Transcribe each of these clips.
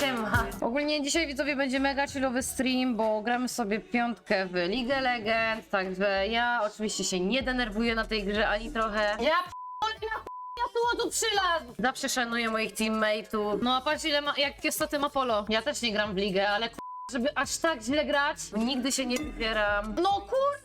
siema. Ogólnie dzisiaj widzowie będzie mega chillowy stream, bo gramy sobie piątkę w League Legend, także ja oczywiście się nie denerwuję na tej grze ani trochę. Ja p***olę, na ja tu przylazł! Zawsze szanuję moich teammateów. No a patrz ile ma, jak niestety ma polo. Ja też nie gram w ligę, ale k***, żeby aż tak źle grać, nigdy się nie wybieram. No kur...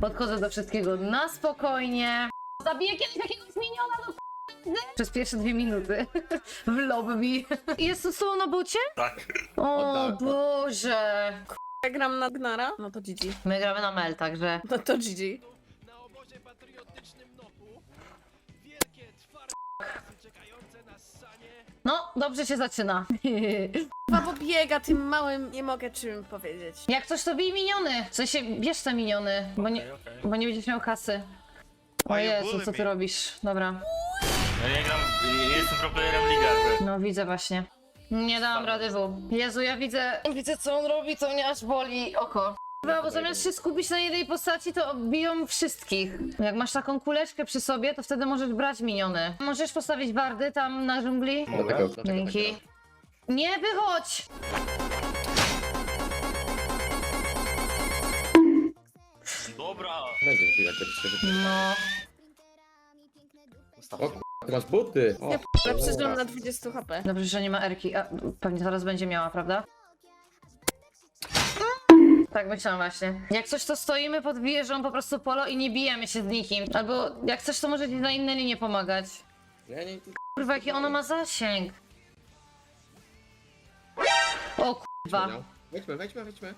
Podchodzę do wszystkiego na spokojnie. Zabiję kiedyś jakiegoś miniona do p***y. Przez pierwsze dwie minuty w lobby. Jest to solo na bucie? Tak. O Oddałem to. Boże. Ja gram na Gnara, no to GG. My gramy na Mel, także... No to GG. No, dobrze się zaczyna. Chyba bo biega tym małym, nie mogę czym powiedzieć. Jak coś to bij miniony. W sensie, bierz te miniony, bo nie, Okej, okej. bo nie będziesz miał kasy. O Oj, Jezu, co ty robisz? Dobra. Ja nie gram, nie, nie jestem proplayerem Liga. No widzę właśnie. Nie dałam rady W. Jezu, ja widzę, widzę co on robi, to mnie aż boli oko. Chyba, bo zamiast się skupić na jednej postaci, to biją wszystkich. Jak masz taką kuleczkę przy sobie, to wtedy możesz brać miniony. Możesz postawić wardy tam na dżungli. Dzięki. Nie wychodź! Dobra. Tu się No. O masz buty! O, Ja dobra. na 20 HP. Dobrze, że nie ma Erki. A, pewnie zaraz będzie miała, prawda? Tak myślałam właśnie. Jak coś to stoimy pod wieżą po prostu polo i nie bijemy się z nikim. Albo jak coś to może ci na inne linie pomagać. Nie, nie, Kurwa, jaki ona ma zasięg. O kurwa. Wejdźmy, wejdźmy, wejdźmy.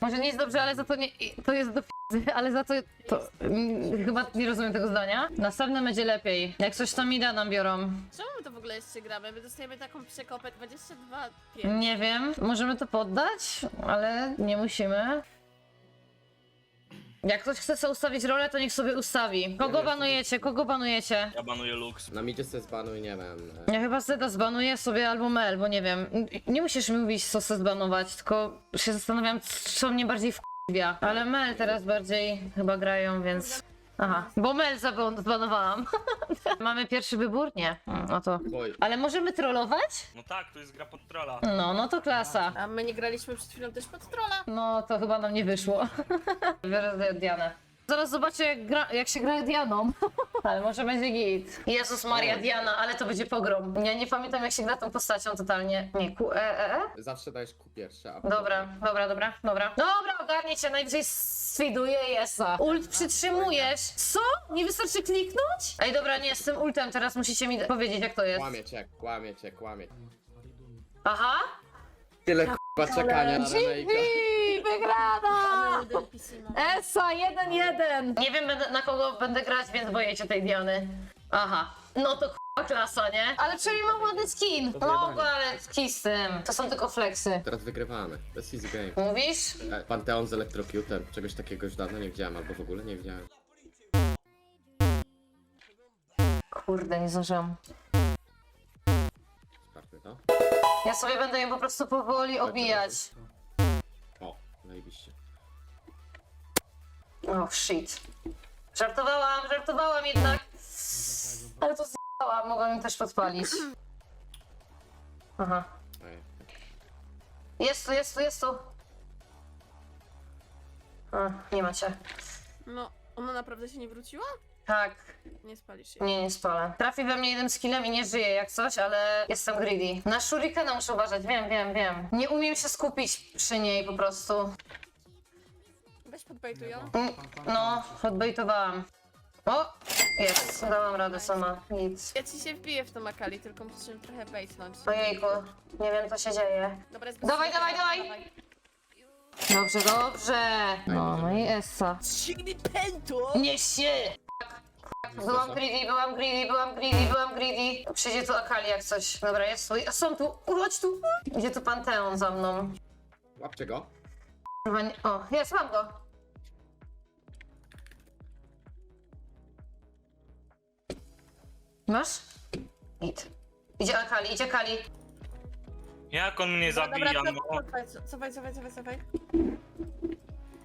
Może nie jest dobrze, ale za to nie... To jest do ale za to... to mm, chyba nie rozumiem tego zdania. Następne będzie lepiej. Jak coś to mi da nam biorą. Czemu my to w ogóle jeszcze gramy? My dostajemy taką przekopę 22 5. Nie wiem, możemy to poddać, ale nie musimy. Jak ktoś chce sobie ustawić rolę, to niech sobie ustawi. Kogo wiem, banujecie? Kogo banujecie? Ja banuję Lux. Na midzie se zbanuj, nie wiem. e, Ja chyba Zeda zbanuję sobie albo Mel, bo nie wiem. Nie musisz mi mówić, co chcę zbanować, tylko się zastanawiam, co mnie bardziej wkurwia. Ale Mel teraz bardziej chyba grają, więc... Aha, bo Mel zbanowałam. Mamy pierwszy wybór? Nie. Mm, No to... Ale możemy trollować? No tak, to jest gra pod trolla. No, no to klasa. A my nie graliśmy przed chwilą też pod trolla. No, to chyba nam nie wyszło. Biorę Dianę. Zaraz zobaczę, jak, gra, jak się gra Dianą. ale może będzie git. Jezus Maria, Diana, ale to będzie pogrom. Ja nie pamiętam, jak się gra tą postacią totalnie. Nie, Q, e, e, e? Zawsze dajesz ku pierwsze, a Dobra, dobra, dobra, dobra. Dobra, ogarnie cię, najwyżej sfiduję Jesa. Ult przytrzymujesz. Co? Nie wystarczy kliknąć? Ej, dobra, nie, z tym ultem teraz musicie mi powiedzieć, jak to jest. Kłamie cię, kłamie cię, kłamie. Aha. Tyle k***a czekania na remake'a. GG, wygrana! Esa, 1-1! Nie wiem będę, na kogo będę grać, więc boję się tej Diany. Aha. No to k***a klasa, nie? Ale przynajmniej mam ładny skin. To No, zjebane. ale z tym. To są tylko flexy. Teraz wygrywamy. To jest easy game. Mówisz? E, Panteon z Electrocutem. Czegoś takiego już dawno nie widziałem, albo w ogóle nie widziałem. Kurde, nie zdążyłam. Sprawdźmy to. Ja sobie będę ją po prostu powoli obijać. O, zajebiście. Oh shit. Żartowałam, żartowałam jednak. Ale to zjebałam, mogłam ją też podpalić. Aha. Ej. Jest tu, jest tu, jest tu. A, nie macie. No, ona naprawdę się nie wróciła? Tak, Nie spalisz się. Nie, nie spalę. Trafi we mnie jednym skillem i nie żyje jak coś, ale jestem greedy. Na shurikena muszę uważać, wiem, wiem, wiem. Nie umiem się skupić przy niej po prostu. Weź podbejtuj ją. Mm, No, odbejtowałam. O! Jest, dałam radę sama. Nic. Ja ci się wbiję w tą Akali, tylko muszę trochę bejtnąć. Ojejku, nie wiem co się dzieje. Dobra, jest Dawaj, dawaj, dawaj! Dobrze, dobrze. No, no i Essa. Signy pento! Nie się! Byłam greedy, byłam greedy, byłam greedy, byłam greedy. Przyjdzie tu Akali jak coś. Dobra, jest tu. A są tu. Chodź tu. Idzie tu Panteon za mną. Łapcie go. Kurwa, nie- O, jest, mam go. Masz? Git. Idzie Akali, idzie Kali. Jak on mnie zabija, Dobra, no? cofaj, cofaj, cofaj, cofaj, cofaj.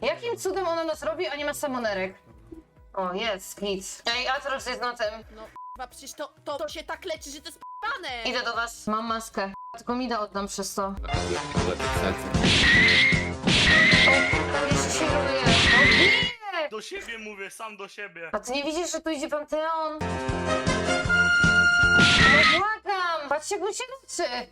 Jakim cudem ona nas robi, a nie ma samonerek? O, jest, git. Ej, Atrox jest na tym. No, chyba przecież to, to, to się tak leczy, że to jest p***a Stanę! Idę do was. Mam maskę. Tylko mi da oddam przez to. Jeszcze się. O nie! Do siebie mówię, sam do siebie. A ty nie widzisz, że tu idzie Panteon? No błagam! Patrzcie, jak on się leczy!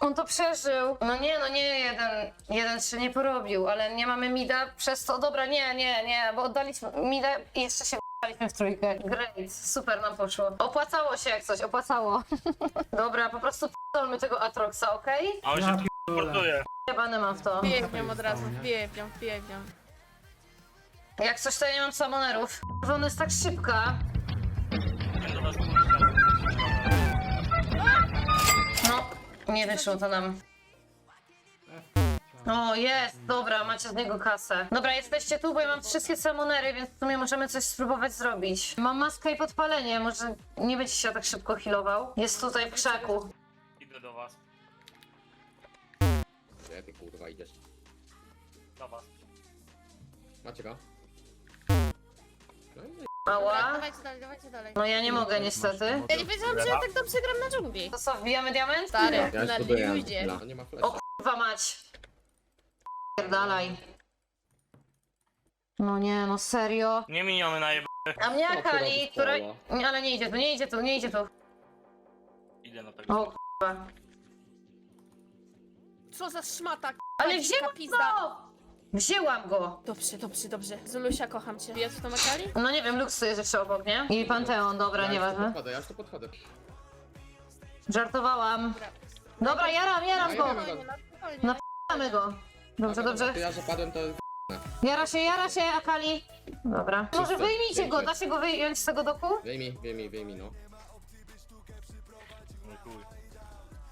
On to przeżył. No nie, no nie, jeden, jeden się nie porobił, ale nie mamy mida przez to. Dobra, nie, nie, nie, bo oddaliśmy mida i jeszcze się w w trójkę. Great, super nam poszło. Opłacało się jak coś, opłacało. Dobra, po prostu p***dolmy tego Atroxa, okej? A on się tu portuje. Jebany mam w to. Wbiję w nią od razu, wbiję w nią, wbiję w nią. Jak coś to ja nie mam samonerów. Ona jest tak szybka. No, nie wyszło to nam. O, jest, dobra, macie z niego kasę. Dobra, jesteście tu, bo ja mam wszystkie samonery, więc w sumie możemy coś spróbować zrobić. Mam maskę i podpalenie, może nie będzie się tak szybko healował. Jest tutaj w krzaku. Idę do was. Gdzie ty kurwa idziesz? Do was. Macie go? No i Mała. Dawajcie dalej, dawajcie dalej. No ja nie mogę niestety. Ja nie wiedziałam, że ja tak dobrze gram na dżungli. To co, wbijamy diament? Stary, ja na buduję. luzie. No, nie ma flesza. O kurwa mać. Pierdalaj. No nie, no serio. Nie miniony na jeb... A mnie No, Akali, która która... została? Nie, ale nie idzie tu, nie idzie tu, nie idzie tu. Idę na tego. O kurwa. Co za szmata, k***a, Ale wzięłam pizda. Wzięłam go! Dobrze, dobrze, dobrze. Zulusia, kocham cię. Jest w tą Akali? No nie wiem, Lux jest jeszcze obok, nie? I Panteon, dobra, ja już tu nieważne. podchodzę, ja już tu podchodzę. Żartowałam. Dobra. Jaram, jaram go! Spokojnie, no spokojnie. No. Go. Dobrze, Dobra, dobrze. To ja, że padłem, to... Jara się, jara się, Akali. Dobra. Może wyjmijcie go, da się go wyjąć z tego doku? Wyjmij, wyjmij, wyjmij, no. Mój chuj.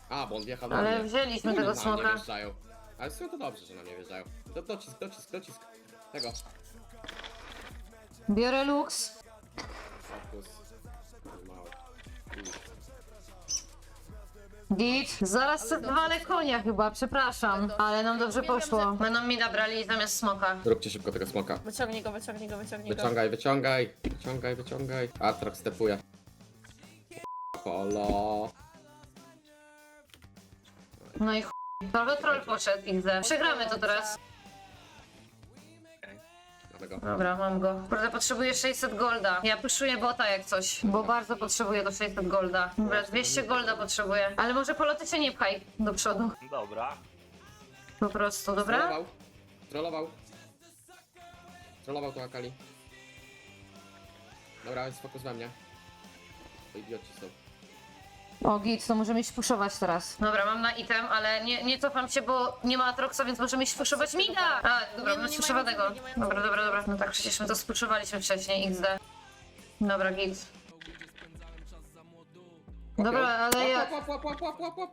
A, bo on wjechał na Ale mnie. wzięliśmy tego na mnie smoka. wjeżdżają. Ale są to dobrze, że na mnie wjeżdżają. Do, docisk, docisk, docisk. Tego. Biorę Lux. Fokus. Mało. Git. Zaraz walę konia chyba, przepraszam. Ale nam dobrze poszło. Będą mi nabrali zamiast smoka. Zróbcie szybko tego smoka. Wyciągnij go, wyciągnij go, wyciągnij go. Wyciągaj, wyciągaj, wyciągaj, wyciągaj. Atrox stepuje. Polo. No i chuj. Prawie troll poszedł, XD. Przegramy to teraz. Dobra, mam go. Kurde, potrzebuję 600 golda. Ja puszuję bota jak coś, bo bardzo potrzebuję do 600 golda. Dobra, 200 golda potrzebuję. Ale może poloty się nie pchaj do przodu. Dobra. Po prostu, dobra? Trollował. Trollował. Trollował tu Akali. Dobra, jest fokus we mnie. To idioci są. O, git, to możemy iść puszować teraz. Dobra, mam na item, ale nie, nie cofam się, bo nie ma Atroxa, więc możemy iść puszować Mida! A, dobra, Nie, no mamy nie spuszowanego. Dobra, dobra, dobra. No tak, przecież my to spuszowaliśmy wcześniej, XD. Dobra, git. Dobra, ale ja... Łap, łap, łap, łap, łap, łap.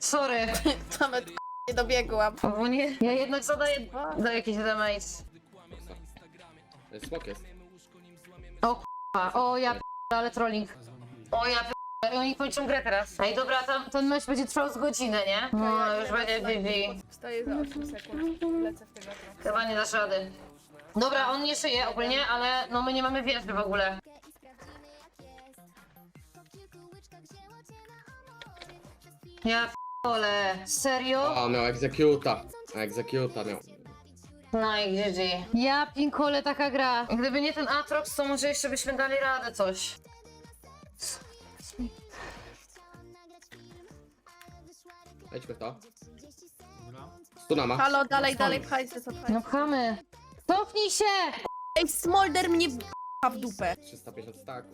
Sorry. Nawet k***, nie dobiegłam. Bo nie, ja jednak zadaję do jakiś damage. Jest Smok jest. O k***a, o ja p***, ale trolling. O ja p***, oni kończą grę teraz. Ej dobra, tam, ten mecz będzie trwał z godzinę, nie? No, już będzie GG. Stoję za 8 sekund. Lecę w tego. Chyba nie dasz rady. Dobra, on nie szyje ogólnie, ale no my nie mamy wieżby w ogóle. Ja p***ole, serio? A, miał executa. Executa miał. No i GG. Ja pinkole taka gra. Gdyby nie ten Atrox, to może jeszcze byśmy dali radę coś. Lećmy w to. Stuna ma. Halo, dalej, dalej, pchajcie, co pchajcie. No pchamy. Cofnij się! Ej, Smolder mnie b***a w dupę. 350 staków.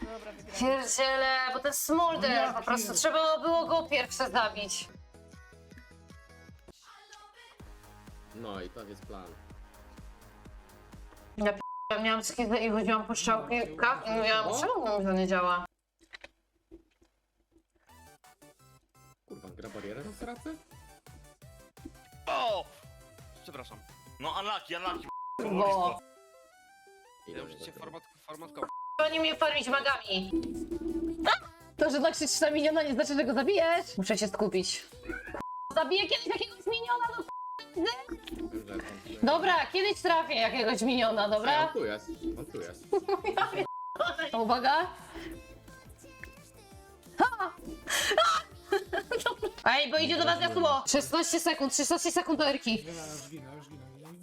Dobra, wygrałem. Pierdziele, bo ten smolder, po prostu trzeba było go pierwsze zabić. No i to jest plan. Ja p- miałam skizę i chodziłam po strzałkach i mówiłam, czemu to nie działa? Gra barierę na stracę? O! Przepraszam. No unlucky, unlucky. Bo Ile Użycie tego? format, format oni mnie farmić magami. To, że tak krzyczysz na miniona nie znaczy, że go zabijesz. Muszę się skupić. Zabiję kiedyś jakiegoś miniona, no Dobra, kiedyś trafię jakiegoś miniona, dobra? on tu jest, on tu jest. Ja. Uwaga. Ej, bo idzie do was jasło. 16 sekund, 16 sekund do Erki.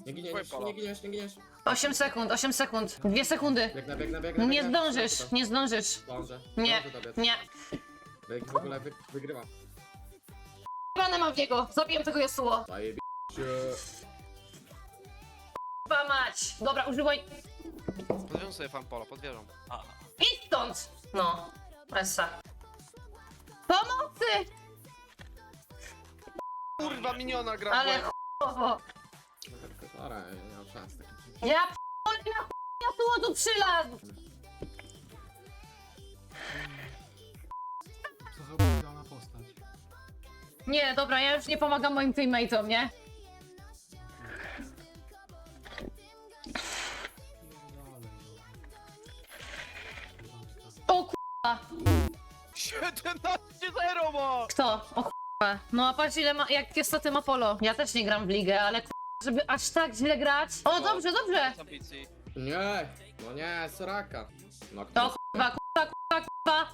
Nie giniesz, nie giniesz, nie giniesz. 8 sekund, 8 sekund. 2 sekundy. Biegnę, biegnę, biegnę. Nie biegnę. zdążysz, nie zdążysz. Zdążę. Nie, dobiec. nie. Bieg w ogóle wy, wygrywa. Panę mam w niego. Zabiję tego jasło. Zajebiście. Chyba mać. Dobra, używaj. Podwieżą sobie fan polo, podwieżą. A, Idź stąd. No. Essa. Pomocy! Kurwa, miniona gra Ale chujowo. Dobra, ja nie mam szans. Ja p***olę na chuj jasło tu przylazł. Co za ubrana postać. Nie, dobra, ja już nie pomagam moim teammateom, nie? O k***a. 17-0 ma! Kto? O k***a. No a patrz ile ma, jak niestety ma polo. Ja też nie gram w ligę, ale k***a, żeby aż tak źle grać. O, dobrze, dobrze. Ambicji. Nie, no nie, Soraka. No To k***a, k***a, k***a, k***a.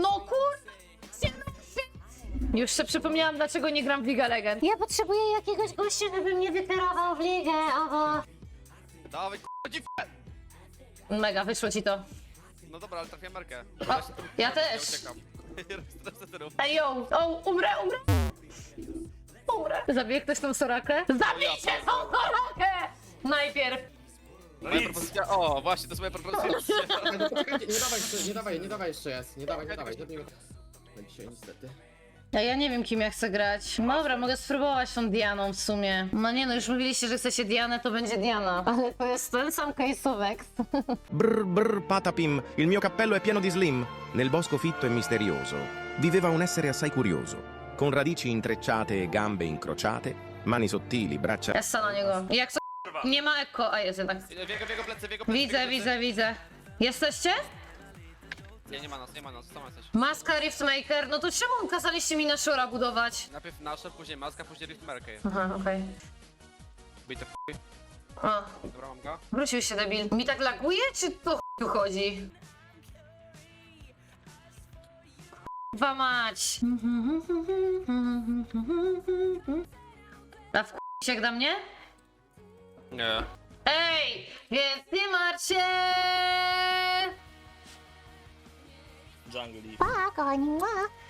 No kur... Już sobie przypomniałam, dlaczego nie gram w Liga Legend. Ja potrzebuję jakiegoś gościa, żeby mnie wykierował w ligę, oho. Dawaj, kurwa, dziw... Mega, wyszło ci to. No dobra, ale trafię markę. O, ja Ja też. uciekam. Ej, yo, o, umrę, umrę. Umrę. Zabije ktoś tą Sorakę? Zabijcie tą Sorakę! Najpierw. no Moja nic. propozycja... O, właśnie, to jest moja propozycja. Czekaj, no poczekajcie, nie dawaj jeszcze, nie dawaj, nie dawaj jeszcze jest. Nie dawaj, nie dawaj, zabijmy. No dzisiaj niestety. Ja, ja nie wiem, kim ja chcę grać. Dobra, mogę spróbować tą Dianą w sumie. No nie no, już mówiliście, że chcecie Dianę, to będzie Diana. Ale to jest ten sam case'owek. Brr brr patapim, il mio cappello è pieno di slim. Nel bosco fitto e misterioso viveva un essere assai curioso, con radici intrecciate e gambe incrociate, mani sottili, braccia Essa na niego. Jak co? Nie ma eko, a jest jednak. W jego, w jego plecy, w jego plecy. w Widzę, plecy. widzę, widzę. Jesteście? Nie, nie ma nas, nie ma nas, jesteś. Maska Riftmaker, no to czemu kazaliście mi na szora budować? Najpierw nasze, później maska, później riftmarkę. Aha, okej. W chuj. O, Dobra, mam go. wrócił się debil. Mi tak laguje, czy to chuj tu chodzi? Dwa mać. A w się jak da mnie? Nie. Ej, więc nie martw się! Jungle. Tak, oni ma.